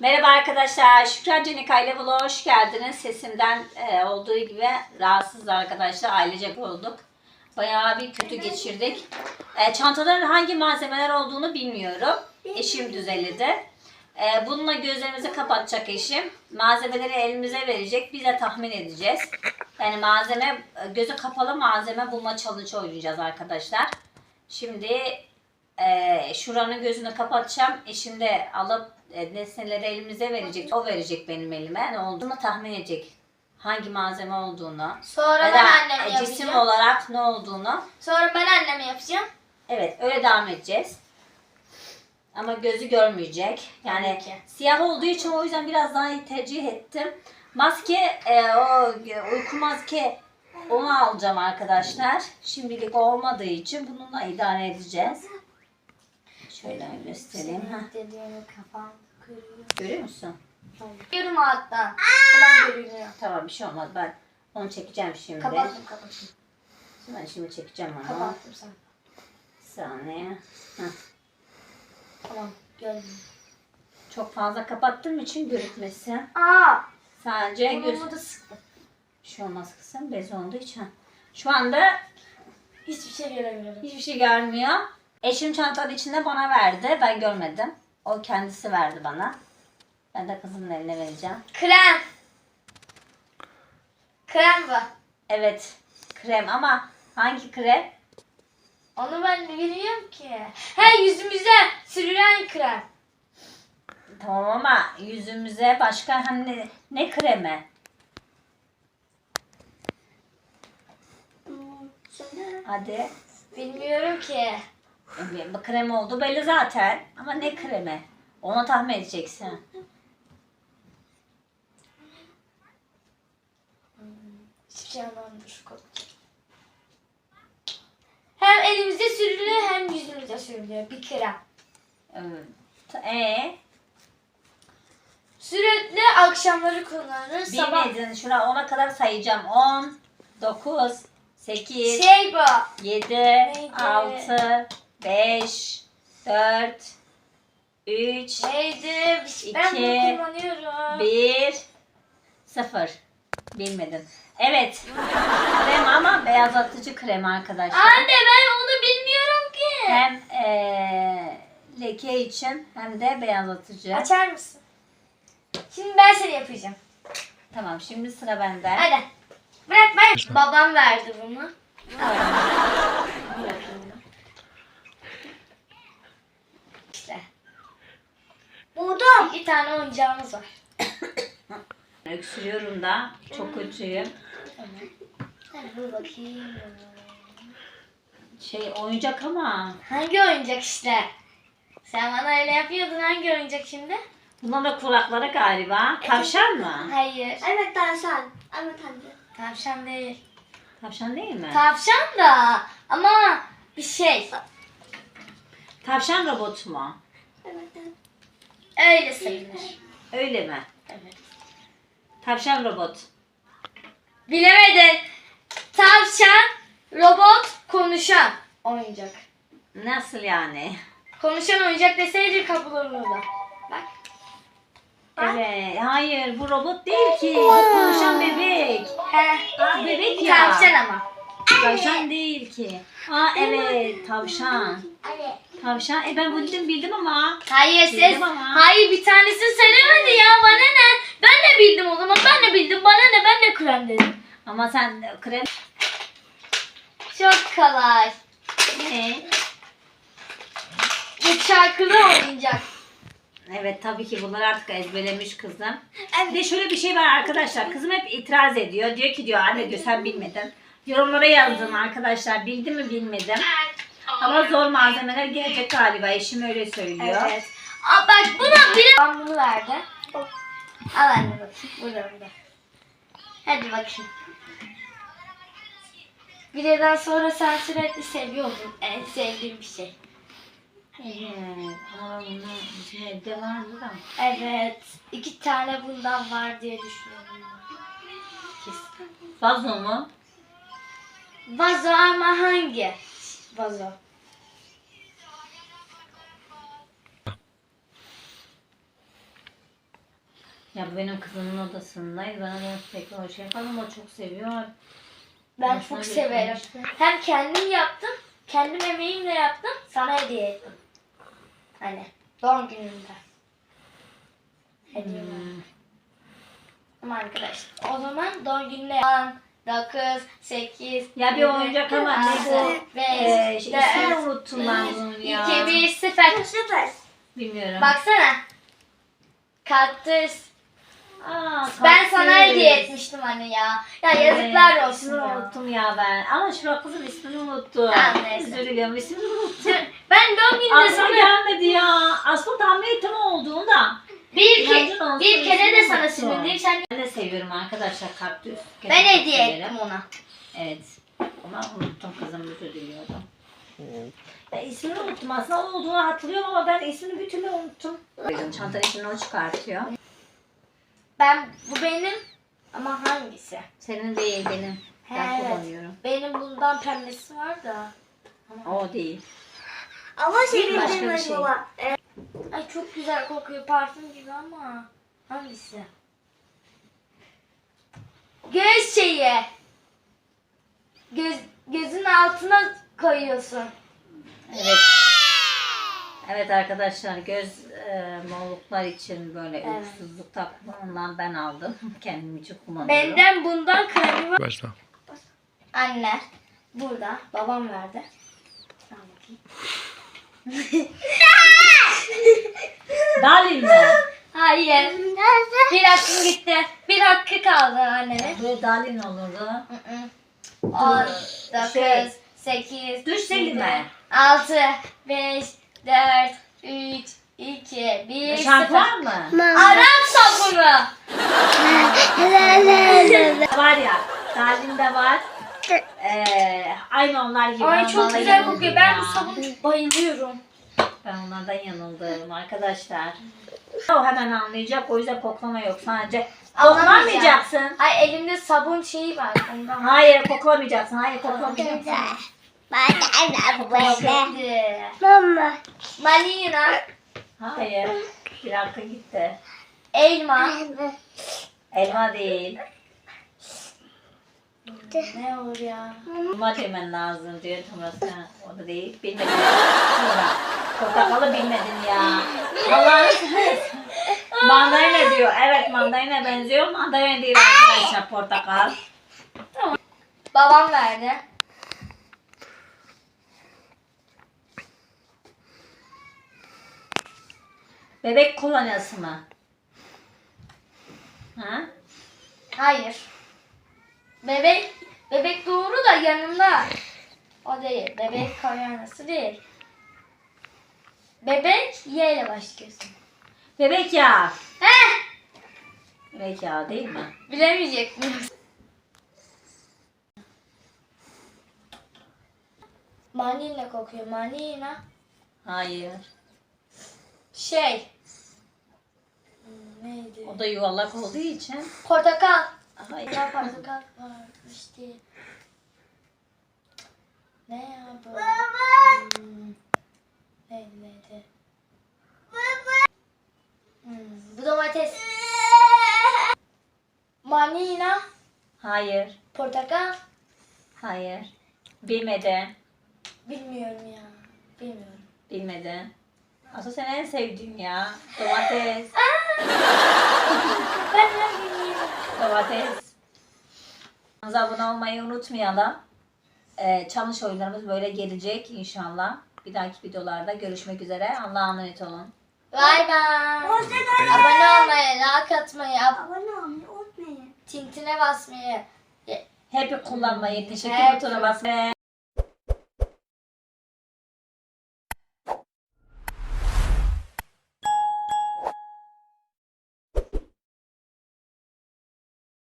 Merhaba arkadaşlar, Şükran Cenika ile Vlog'a hoş geldiniz. Sesimden e, olduğu gibi rahatsız arkadaşlar, ailecek olduk. Bayağı bir kötü geçirdik. E, çantaların hangi malzemeler olduğunu bilmiyorum. Eşim düzenledi. E, bununla gözlerimizi kapatacak eşim. Malzemeleri elimize verecek, biz de tahmin edeceğiz. Yani malzeme, e, gözü kapalı malzeme bulma challenge oynayacağız arkadaşlar. Şimdi e, şuranın gözünü kapatacağım. Eşim de alıp e, nesneleri elimize verecek. O verecek benim elime. Ne olduğunu tahmin edecek. Hangi malzeme olduğunu. Sonra Ya ben da anneme e, cisim yapacağım. olarak ne olduğunu. Sonra ben anneme yapacağım. Evet öyle devam edeceğiz. Ama gözü görmeyecek. Yani siyah olduğu için o yüzden biraz daha tercih ettim. Maske, e, o uyku maske onu alacağım arkadaşlar. Şimdilik olmadığı için bununla idare edeceğiz. Şöyle göstereyim. Heh. Dediğimi kafam kırıyor. Görüyor musun? Görüyorum hatta. Falan görünüyor. Tamam bir şey olmaz. Ben onu çekeceğim şimdi. Kapattım kapattım. Ben şimdi çekeceğim onu. Kapattım sen. Saniye. Heh. Tamam gördüm. Çok fazla kapattığım için görükmesin. Aa! Sadece göz... Burnumu da sıktım. Bir şey olmaz kızım. Bez olduğu için. Şu anda Hiçbir şey göremiyorum. hiçbir şey görmüyor. Eşim çantanın içinde bana verdi. Ben görmedim. O kendisi verdi bana. Ben de kızımın eline vereceğim. Krem. Krem bu. Evet. Krem ama hangi krem? Onu ben bilmiyorum ki. He yüzümüze sürülen krem. Tamam ama yüzümüze başka hani ne kremi? Hadi. Bilmiyorum ki. Bu krem oldu belli zaten. Ama ne kremi? Onu tahmin edeceksin. Hiçbir şey. Hem elimize sürülüyor hem yüzümüze sürülüyor. Bir krem. Evet. E Sürekli akşamları kullanırız. Sabah bilmedin. Şuna ona kadar sayacağım. 10, 9, 8, şey bu. 7, 6, 5, 4, 3, Neydi? Ben İki, bunu kullanıyorum. 1, 0. Bilmedin. Evet. Krem ama beyazlatıcı krem arkadaşlar. Anne ben onu bilmiyorum ki. Hem eee, leke için hem de beyazlatıcı. Açar mısın? Şimdi ben seni yapacağım. Tamam şimdi sıra bende. Hadi. Bırak ben. Babam verdi bunu. Burada iki tane oyuncağımız var. Öksürüyorum da. Çok kötüyüm. Hadi dur bakayım. Şey oyuncak ama. Hangi oyuncak işte? Sen bana öyle yapıyordun. Hangi oyuncak şimdi? Bunların da kulakları galiba. Tavşan mı? Hayır. Evet tavşan. Evet anne. Tavşan değil. Tavşan değil mi? Tavşan da ama bir şey. Tavşan robot mu? Evet. Öyle sayılır. Öyle mi? Evet. Tavşan robot. Bilemedin. Tavşan, robot, konuşan oyuncak. Nasıl yani? Konuşan oyuncak deseydi kabul olurdu. Bak. Evet. Hayır bu robot değil ki. Bu konuşan bebek. He. Aa, bebek ya. Tavşan ama. Tavşan değil ki. Aa evet tavşan. Tavşan. E ben bildim bildim ama. Hayır Bildim ses. ama. Hayır bir tanesini söylemedi ya. Bana ne? Ben de bildim o zaman. Ben de bildim. Bana ne? Ben de krem dedim. Ama sen krem Çok kolay. ne? Bu şarkılı oyuncak. Evet tabii ki bunları artık ezberlemiş kızım. Bir de şöyle bir şey var arkadaşlar. Kızım hep itiraz ediyor. Diyor ki diyor anne diyor sen bilmedin. Yorumlara yazdım arkadaşlar. Bildim mi bilmedim. Ama zor malzemeler gelecek galiba. Eşim öyle söylüyor. Evet. Aa, bak buna biri... Ben bunu verdi. Al anne bakayım. Burada burada. Hadi bakayım. Bir yıldan sonra sen sürekli seviyordun. En sevdiğim bir şey. Evet. Ama bunlar bizim evde vardı da. Evet. iki tane bundan var diye düşünüyorum. Kesin. Vazo mu? Vazo ama hangi? Vazo. Ya bu benim kızımın odasındaydı. Ben onu tekrar şey yapalım. O çok seviyor. Ben çok severim. şey? Hem kendim yaptım, kendim emeğimle yaptım, sana hediye ettim. Hani doğum günümde. Hediye Hmm. Ama arkadaşlar o zaman doğum gününe 10, 9, 8, Ya bir oyuncak ama neyse. 5, Ee, şey, ismini 4, unuttum ben bunun ya. 2, 1, 0. Süper. Bilmiyorum. Baksana. Kaktüs. Aa, Ben sana kaktüs. hediye etmiştim hani ya. Ya yazıklar Evet, olsun ismini ya. unuttum ya ben. Ama şu kızın ismini unuttum. Tamam, neyse. Özür diliyorum ismini unuttum. Ben doğum gününde Aklıma sana gelmedi ya. Aslında tahmin ettim olduğunda. bir, İnancın ke olsun, bir kere de ismini sana unuttum. sinirliyim. Sen seviyorum arkadaşlar kaktüs. ben Gerçekten hediye severim. ettim ona. Evet. Ama unuttum kızım özür diliyorum. Ya ismini unuttum aslında o olduğunu hatırlıyorum ama ben ismini bir türlü unuttum. Çantanın içinden o çıkartıyor. Ben bu benim ama hangisi? Senin değil benim. Ben evet. kullanıyorum. Benim bundan pembesi var da. O değil. Ama şey Başka bir şey. baba. Ee, Ay çok güzel kokuyor parfüm gibi ama hangisi? Göz şeyi. Göz gözün altına koyuyorsun. Evet. Evet arkadaşlar göz e, morluklar için böyle Evet. uykusuzluk takımından ben aldım. Kendim için kullanıyorum. Benden bundan kremi var. Başla. Anne burada babam verdi. Al bakayım. Dalin mi? Hayır. Bir hakkım gitti. Bir hakkı kaldı annemin. Böyle Dalin olurdu. Hı hı. On, Şey, dokuz, sekiz, yedi, mi? altı, beş, dört, üç, iki, bir, sıfır. Şampuan mı? Arap sabunu. var ya. Dalin'de var. Ee, aynı onlar gibi. Ay çok güzel kokuyor. Ben bu sabunu bayılıyorum. Ben onlardan yanıldım arkadaşlar. O hemen anlayacak. O yüzden koklama yok. Sadece koklamayacaksın. Ay elimde sabun şeyi var ondan. Hayır koklamayacaksın. Hayır koklamayacaksın. Mama. Malina, Hayır. Bir dakika gitti. elma. Elma değil. Ne olur ya? Elma demen lazım diyor Tomras'a. O da değil. Bilmedim. Sonra. Portakalı bilmedin ya. Allah'ım. mandalina diyor. Evet mandalina benziyor. Mandalina değil arkadaşlar portakal. Babam verdi. Bebek kolonyası mı? Ha? Hayır. Bebek bebek doğru da yanında. O değil. Bebek kaynanası değil. Bebek Y ile başlıyorsun. Bebek yağı. Heh! Bebek yağı değil mi? Bilemeyecek miyim? Manila kokuyor. Manila. Hayır. Şey. Hmm, Neydi? O da yuvarlak olduğu için. Portakal. Hayır. Ya portakal var. İşte. Ne ya bu? Hmm. Neydi neydi? Hmm. Bu domates. Manina. Hayır. Portakal. Hayır. Bilmedi. Bilmiyorum ya. Bilmiyorum. Bilmedi. Aslında senin en sevdiğin ya. Domates. Ben de bilmiyorum. Domates. Kanalımıza abone olmayı unutmayalım. Ee, challenge oyunlarımız böyle gelecek inşallah. Bir dahaki videolarda görüşmek üzere. Allah'a emanet olun. Bay bay. Abone olmayı, like atmayı, ab- Abone olmayı unutmayın. Tintine basmayı. Happy kullanmayı, teşekkür Happy. butonuna basmayı.